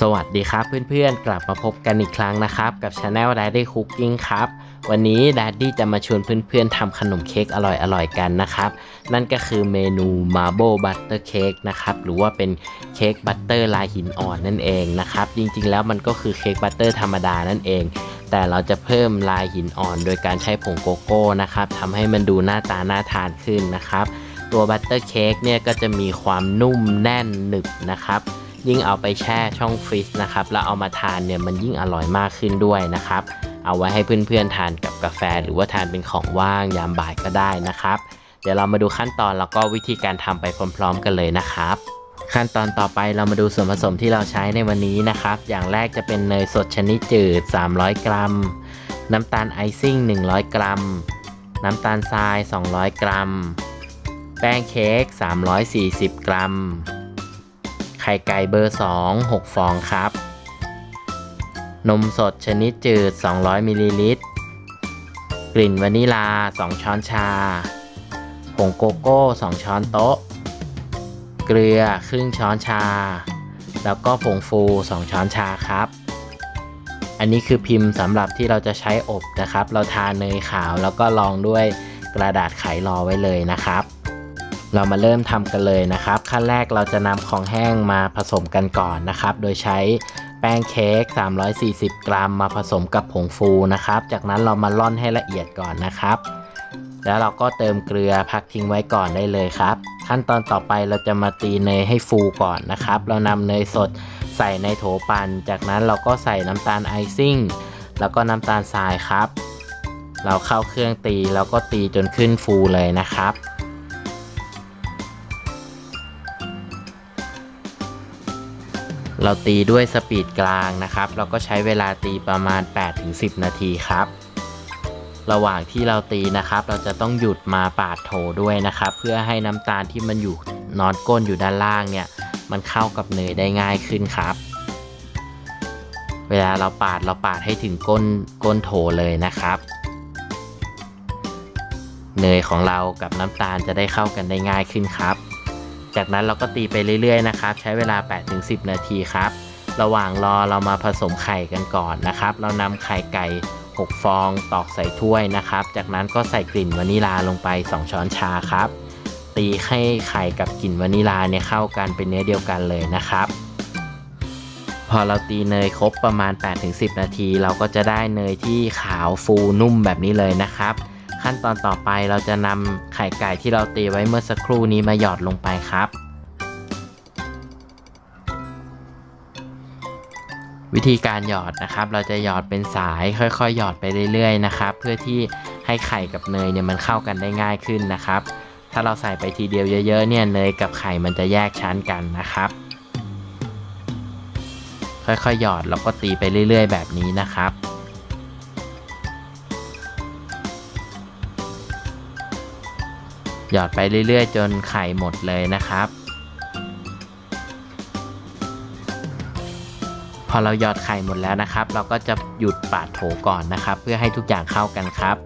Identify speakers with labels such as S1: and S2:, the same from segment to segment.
S1: สวัสดีครับเพื่อนๆ กลับมาพบกันอีกครั้งนะครับ กับช anel Daddy Cooking ครับ วันนี้ Daddy จะมาชวนเพื่อนๆทำขนมเค้กอร่อยๆกันนะครับ นั่นก็คือเมนู Marble Butter Cake นะครับ หรือว่าเป็นเค้กบัตเตอร์ลายหินอ่อนนั่นเองนะครับ จริงๆแล้วมันก็คือเค้กบัตเตอร์ธรรมดานั่นเอง แต่เราจะเพิ่มลายหินอ่อน โดยการใช้ผงโกโก้นะครับทำให้มันดูหน้าตาน่าทานขึ้นนะครับ ตัวบัตเตอร์เค้กเนี่ยก็จะมีความนุ่มแน่นหนึบนะครับ ยิ่งเอาไปแช่ช่องฟรีซนะครับแล้วเอามาทานเนี่ยมันยิ่งอร่อยมากขึ้นด้วยนะครับ เอาไว้ให้เพื่อนๆทานกับกาแฟ หรือว่าทานเป็นของว่างยามบ่ายก็ได้นะครับ เดี๋ยวเรามาดูขั้นตอนแล้วก็วิธีการทำไปพร้อม ๆ กันเลยนะครับขั้นตอนต่อไปเรามาดูส่วนผสมที่เราใช้ในวันนี้นะครับ อย่างแรกจะเป็นเนยสดชนิดจืด 300 กรัม น้ำตาลไอซิ่ง 100 กรัม น้ำตาลทราย 200 กรัม แป้งเค้ก 340 กรัม ไข่ไก่เบอร์ 2 6 ฟองครับ นมสดชนิดจืด 200 มิลลิลิตร กลิ่นวานิลา 2 ช้อนชา ผงโกโก้ 2 ช้อนโต๊ะ เกลือครึ่งช้อนชา แล้วก็ผงฟู 2 ช้อนชาครับอันนี้คือพิมพ์สำหรับที่เราจะใช้อบนะครับ เราทาเนยขาวแล้วก็รองด้วยกระดาษไขรอไว้เลยนะครับ เรามาเริ่มทำกันเลยนะครับ ขั้นแรกเราจะนำของแห้งมาผสมกันก่อนนะครับ โดยใช้แป้งเค้ก 340 กรัม มาผสมกับผงฟูนะครับ จากนั้นเรามาร่อนให้ละเอียดก่อนนะครับ แล้วเราก็เติมเกลือพักทิ้งไว้ก่อนได้เลยครับ ขั้นตอนต่อไปเราจะมาตีเนยให้ฟูก่อนนะครับ เรานำเนยสดใส่ในโถปั่น จากนั้นเราก็ใส่น้ำตาลไอซิ่ง แล้วก็น้ำตาลทรายครับ เราเข้าเครื่องตีแล้วก็ตีจนขึ้นฟูเลยนะครับ เราตีด้วยสปีดกลางนะครับ เราก็ใช้เวลาตีประมาณ 8-10 นาทีครับ ระหว่างที่เราตีนะครับ เราจะต้องหยุดมาปาดโถด้วยนะครับ เพื่อให้น้ำตาลที่มันอยู่นอนก้นอยู่ด้านล่างเนี่ย มันเข้ากับเนยได้ง่ายขึ้นครับ เวลาเราปาดเราปาดให้ถึงก้นก้นโถเลยนะครับ เนยของเรากับน้ำตาลจะได้เข้ากันได้ง่ายขึ้นครับ จากนั้นเราก็ตีไปเรื่อยๆนะครับ ใช้เวลา 8-10 นาทีครับ ระหว่างรอเรามาผสมไข่กันก่อนนะครับ เรานำไข่ไก่ 6 ฟองตอกใส่ถ้วยนะครับ จากนั้นก็ใส่กลิ่นวานิลาลงไป 2 ช้อนชาครับ ตีให้ไข่กับกลิ่นวานิลาเนี่ยเข้ากันเป็นเนื้อเดียวกันเลยนะครับพอเราตีเนยครบประมาณ 8-10 นาที เราก็จะได้เนยที่ขาวฟูนุ่มแบบนี้เลยนะครับ ขั้นตอนต่อไปเราจะนำไข่ไก่ที่เราตีไว้เมื่อสักครู่นี้มาหยอดลงไปครับ วิธีการหยอดนะครับ เราจะหยอดเป็นสายค่อยๆ หยอดไปเรื่อยๆนะครับ เพื่อที่ให้ไข่กับเนยเนี่ยมันเข้ากันได้ง่ายขึ้นนะครับ ถ้าเราใส่ไปทีเดียวเยอะๆเนี่ยเนยกับไข่มันจะแยกชั้นกันนะครับ ค่อยๆ หยอดแล้วก็ตีไปเรื่อย ๆ แบบนี้นะครับ หยอดไปเรื่อยๆ จนไข่หมดเลยนะครับ พอเราหยอดไข่หมดแล้วนะครับ เราก็จะหยุดปาดโถก่อนนะครับ เพื่อให้ทุกอย่างเข้ากันครับ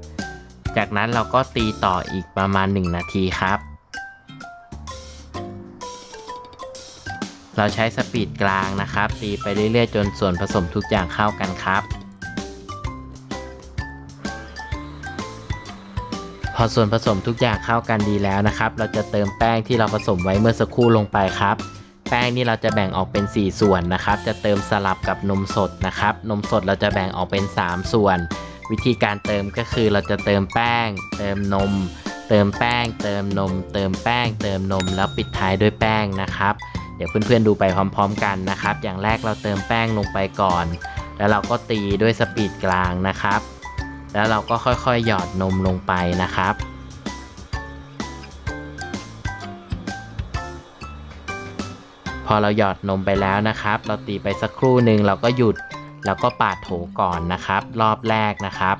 S1: จากนั้นเราก็ตีต่ออีกประมาณ 1 นาทีครับ เราใช้สปีดกลางนะครับ ตีไปเรื่อยๆ จนส่วนผสมทุกอย่างเข้ากันครับ พอส่วนผสมทุกอย่างเข้ากันดีแล้วนะครับ เราจะเติมแป้งที่เราผสมไว้เมื่อสักครู่ลงไปครับ แป้งนี่เราจะแบ่งออกเป็น 4 ส่วนนะครับ จะเติมสลับกับนมสดนะครับ นมสดเราจะแบ่งออกเป็น 3 ส่วน วิธีการเติมก็คือเราจะเติมแป้ง เติมนม เติมแป้ง เติมนม เติมแป้ง เติมนม แล้วปิดท้ายด้วยแป้งนะครับ เดี๋ยวเพื่อนๆดูไปพร้อม ๆ กันนะครับ อย่างแรกเราเติมแป้งลงไปก่อน แล้วเราก็ตีด้วยสปีดกลางนะครับ แล้วเราก็ค่อยๆ หยอดนมลงไปนะครับ พอเราหยอดนมไปแล้วนะครับ เราตีไปสักครู่หนึ่งเราก็หยุดแล้วก็ปาดโถก่อนนะครับ รอบแรกนะครับ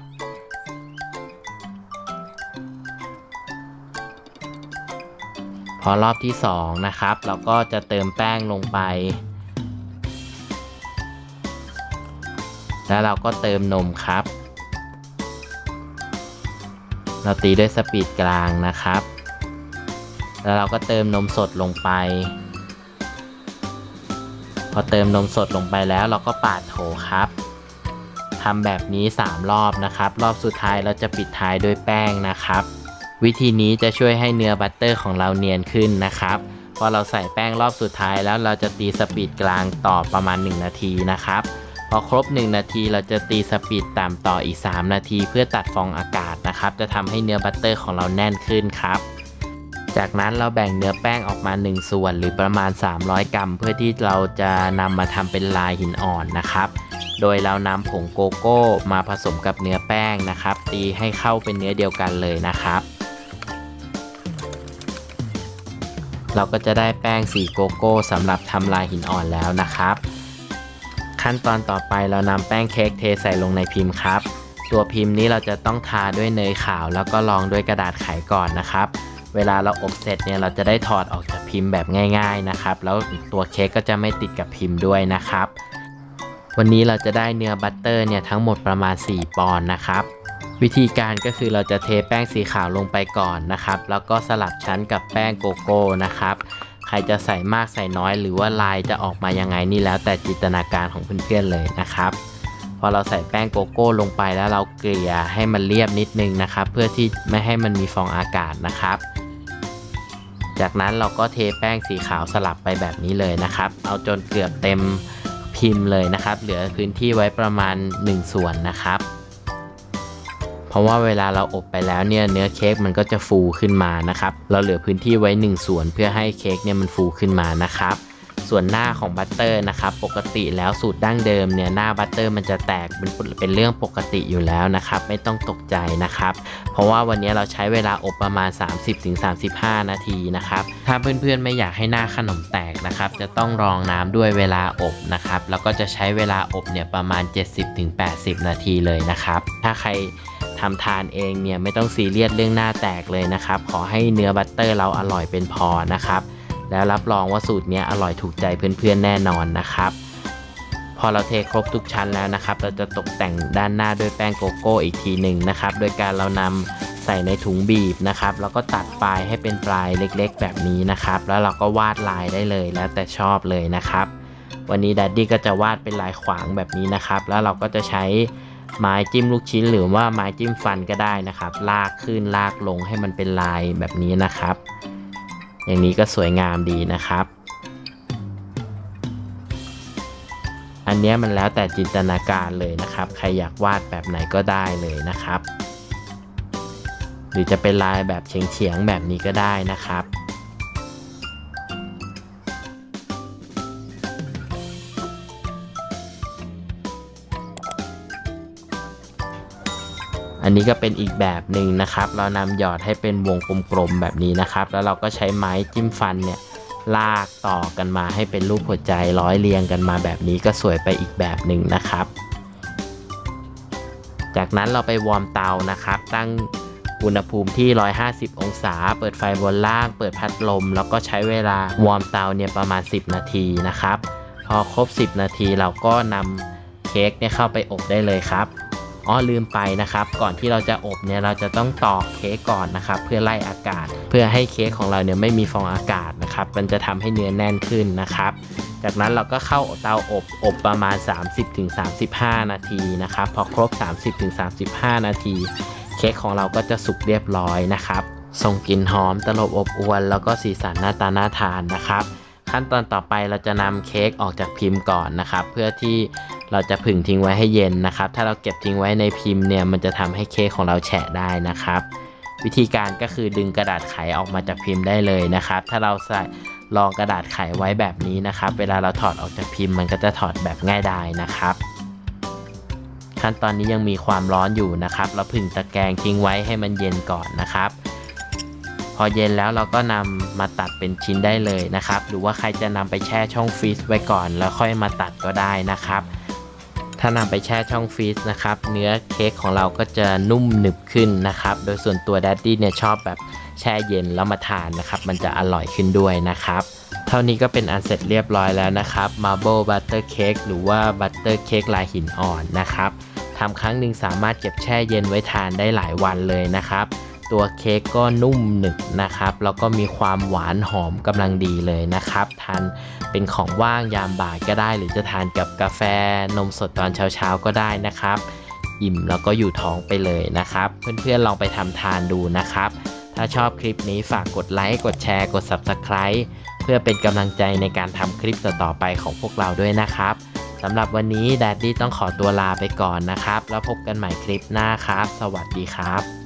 S1: พอรอบที่ 2 นะครับ เราก็จะเติมแป้งลงไป แล้วเราก็เติมนมครับ เราตีด้วยสปีดกลางนะครับ แล้วเราก็เติมนมสดลงไป พอเติมนมสดลงไปแล้วเราก็ปาดโถครับทำแบบนี้ 3 รอบนะครับ รอบสุดท้ายเราจะปิดท้ายด้วยแป้งนะครับ วิธีนี้จะช่วยให้เนื้อบัตเตอร์ของเราเนียนขึ้นนะครับพอเราใส่แป้งรอบสุดท้ายแล้วเราจะตีสปีดกลางต่อประมาณ 1 นาทีนะครับ พอครบ 1 นาทีเราจะตีสปีดต่ำต่ออีก 3 นาที เพื่อตัดฟองอากาศ นะครับ จะทำให้เนื้อบัตเตอร์ของเราแน่นขึ้นครับ จากนั้นเราแบ่งเนื้อแป้งออกมา 1 ส่วนหรือประมาณ 300 กรัม เพื่อที่เราจะนำมาทำเป็นลายหินอ่อนนะครับ โดยเรานำผงโกโก้มาผสมกับเนื้อแป้งนะครับ ตีให้เข้าเป็นเนื้อเดียวกันเลยนะครับเราก็จะได้แป้งสีโกโก้สำหรับทำลายหินอ่อนแล้วนะครับ ขั้นตอนต่อไปเรานำแป้งเค้กเทใส่ลงในพิมพ์ครับ ตัวพิมพ์นี้เราจะต้องทาด้วยเนยขาว แล้วก็รองด้วยกระดาษไขก่อนนะครับ เวลาเราอบเสร็จเนี่ยเราจะได้ถอดออกจากพิมพ์แบบง่าย ๆนะครับ แล้วตัวเค้กก็จะไม่ติดกับพิมพ์ด้วยนะครับ วันนี้เราจะได้เนื้อบัตเตอร์เนี่ยทั้งหมดประมาณ 4 ปอนด์นะครับวิธีการก็คือเราจะเทแป้งสีขาวลงไปก่อนนะครับ แล้วก็สลับชั้นกับแป้งโกโก้นะครับ ใครจะใส่มากใส่น้อยหรือว่าลายจะออกมายังไงนี่แล้วแต่จินตนาการของเพื่อนๆเลยนะครับ พอเราใส่แป้งโกโก้ลงไปแล้วเราเกลี่ยให้มันเรียบนิดนึงนะครับ เพื่อที่ไม่ให้มันมีฟองอากาศนะครับ จากนั้นเราก็เทแป้งสีขาวสลับไปแบบนี้เลยนะครับ เอาจนเกือบเต็มพิมพ์เลยนะครับ เหลือพื้นที่ไว้ประมาณ 1 ส่วนนะครับ เพราะว่าเวลาเราอบไปแล้วเนี่ยเนื้อเค้กมันก็จะฟูขึ้นมานะครับ เราเหลือพื้นที่ไว้ 1 ส่วนเพื่อให้เค้กเนี่ยมันฟูขึ้นมานะครับ ส่วนหน้าของบัตเตอร์นะครับปกติแล้วสูตรดั้งเดิมเนี่ยหน้าบัตเตอร์มันจะแตกเป็นเป็นเรื่องปกติอยู่แล้วนะครับไม่ต้องตกใจนะครับ เพราะว่าวันนี้เราใช้เวลาอบประมาณ 30-35 นาทีนะครับถ้าเพื่อนๆไม่อยากให้หน้าขนมแตกนะครับจะต้องรองน้ำด้วยเวลาอบนะครับแล้วก็จะใช้เวลาอบเนี่ยประมาณ 70-80 นาทีเลยนะครับถ้าใครทำทานเองเนี่ยไม่ต้องซีเรียสเรื่องหน้าแตกเลยนะครับ ขอให้เนื้อบัตเตอร์เราอร่อยเป็นพอนะครับ แล้วรับรองว่าสูตรนี้อร่อยถูกใจเพื่อนๆแน่นอนนะครับ พอเราเทครบทุกชั้นแล้วนะครับ เราจะตกแต่งด้านหน้าด้วยแป้งโกโก้อีกทีหนึ่งนะครับ โดยการเรานำใส่ในถุงบีบนะครับ แล้วก็ตัดปลายให้เป็นปลายเล็กๆ แบบนี้นะครับ แล้วเราก็วาดลายได้เลยแล้วแต่ชอบเลยนะครับ วันนี้ดัดดี้ก็จะวาดเป็นลายขวางแบบนี้นะครับ แล้วเราก็จะใช้ไม้จิ้มลูกชิ้นหรือว่าไม้จิ้มฟันก็ได้นะครับ ลากขึ้นลากลงให้มันเป็นลายแบบนี้นะครับ อย่างนี้ก็สวยงามดีนะครับ อันเนี้ยมันแล้วแต่จินตนาการเลยนะครับ ใครอยากวาดแบบไหนก็ได้เลยนะครับ หรือจะเป็นลายแบบเฉียงๆแบบนี้ก็ได้นะครับ อันนี้ก็เป็นอีกแบบหนึ่งนะครับ เรานำหยอดให้เป็นวงกลมๆแบบนี้นะครับ แล้วเราก็ใช้ไม้จิ้มฟันเนี่ยลากต่อกันมาให้เป็นรูปหัวใจร้อยเรียงกันมาแบบนี้ก็สวยไปอีกแบบหนึ่งนะครับ จากนั้นเราไปวอร์มเตานะครับ ตั้งอุณหภูมิที่ 150 องศา เปิดไฟบนล่าง เปิดพัดลม แล้วก็ใช้เวลาวอร์มเตาเนี่ยประมาณ 10 นาทีนะครับ พอครบ 10 นาทีเราก็นำเค้กเนี่ยเข้าไปอบได้เลยครับ อ๋อลืมไปนะครับ ก่อนที่เราจะอบเนี่ยเราจะต้องตอกเค้กก่อนนะครับ เพื่อไล่อากาศ เพื่อให้เค้กของเราเนี่ยไม่มีฟองอากาศนะครับ มันจะทำให้เนื้อแน่นขึ้นนะครับ จากนั้นเราก็เข้าเตาอบอบประมาณ 30-35 นาทีนะครับ พอครบ 30-35 นาทีเค้กของเราก็จะสุกเรียบร้อยนะครับส่งกลิ่นหอมตลบอบอวน แล้วก็สีสันหน้าตาน่าทานนะครับ ขั้นตอนต่อไปเราจะนำเค้กออกจากพิมพ์ก่อนนะครับ เพื่อที่ เราจะผึ่งทิ้งไว้ให้เย็นนะครับ ถ้าเราเก็บทิ้งไว้ในพิมพ์เนี่ยมันจะทำให้เค้กของเราแฉะได้นะครับ วิธีการก็คือดึงกระดาษไขออกมาจากพิมพ์ได้เลยนะครับ ถ้าเราใส่รองกระดาษไขไว้แบบนี้นะครับ เวลาเราถอดออกจากพิมพ์มันก็จะถอดแบบง่ายดายนะครับ ขั้นตอนนี้ยังมีความร้อนอยู่นะครับ เราผึ่งตะแกรงทิ้งไว้ให้มันเย็นก่อนนะครับพอเย็นแล้วเราก็นำมาตัดเป็นชิ้นได้เลยนะครับ หรือว่าใครจะนำไปแช่ช่องฟรีซไว้ก่อน แล้วค่อยมาตัดก็ได้นะครับ ถ้านำไปแช่ช่องฟรีซนะครับ เนื้อเค้กของเราก็จะนุ่มหนึบขึ้นนะครับ โดยส่วนตัวดัดดี้เนี่ยชอบแบบแช่เย็นแล้วมาทานนะครับ มันจะอร่อยขึ้นด้วยนะครับ เท่านี้ก็เป็นอันเสร็จเรียบร้อยแล้วนะครับ Marble Butter Cake หรือว่า Butter Cake ลายหินอ่อนนะครับทำครั้งหนึ่งสามารถเก็บแช่เย็นไว้ทานได้หลายวันเลยนะครับ ตัวเค้กก็นุ่มหนึบนะครับ แล้วก็มีความหวานหอมกำลังดีเลยนะครับ ทานเป็นของว่างยามบ่ายก็ได้ หรือจะทานกับกาแฟนมสดตอนเช้าๆก็ได้นะครับ อิ่มแล้วก็อยู่ท้องไปเลยนะครับ เพื่อนๆลองไปทำทานดูนะครับ ถ้าชอบคลิปนี้ฝากกดไลค์ กดแชร์ กด Subscribe เพื่อเป็นกำลังใจในการทำคลิปต่อๆไปของพวกเราด้วยนะครับสำหรับวันนี้แดดดี้ต้องขอตัวลาไปก่อนนะครับ แล้วพบกันใหม่คลิปหน้าครับ สวัสดีครับ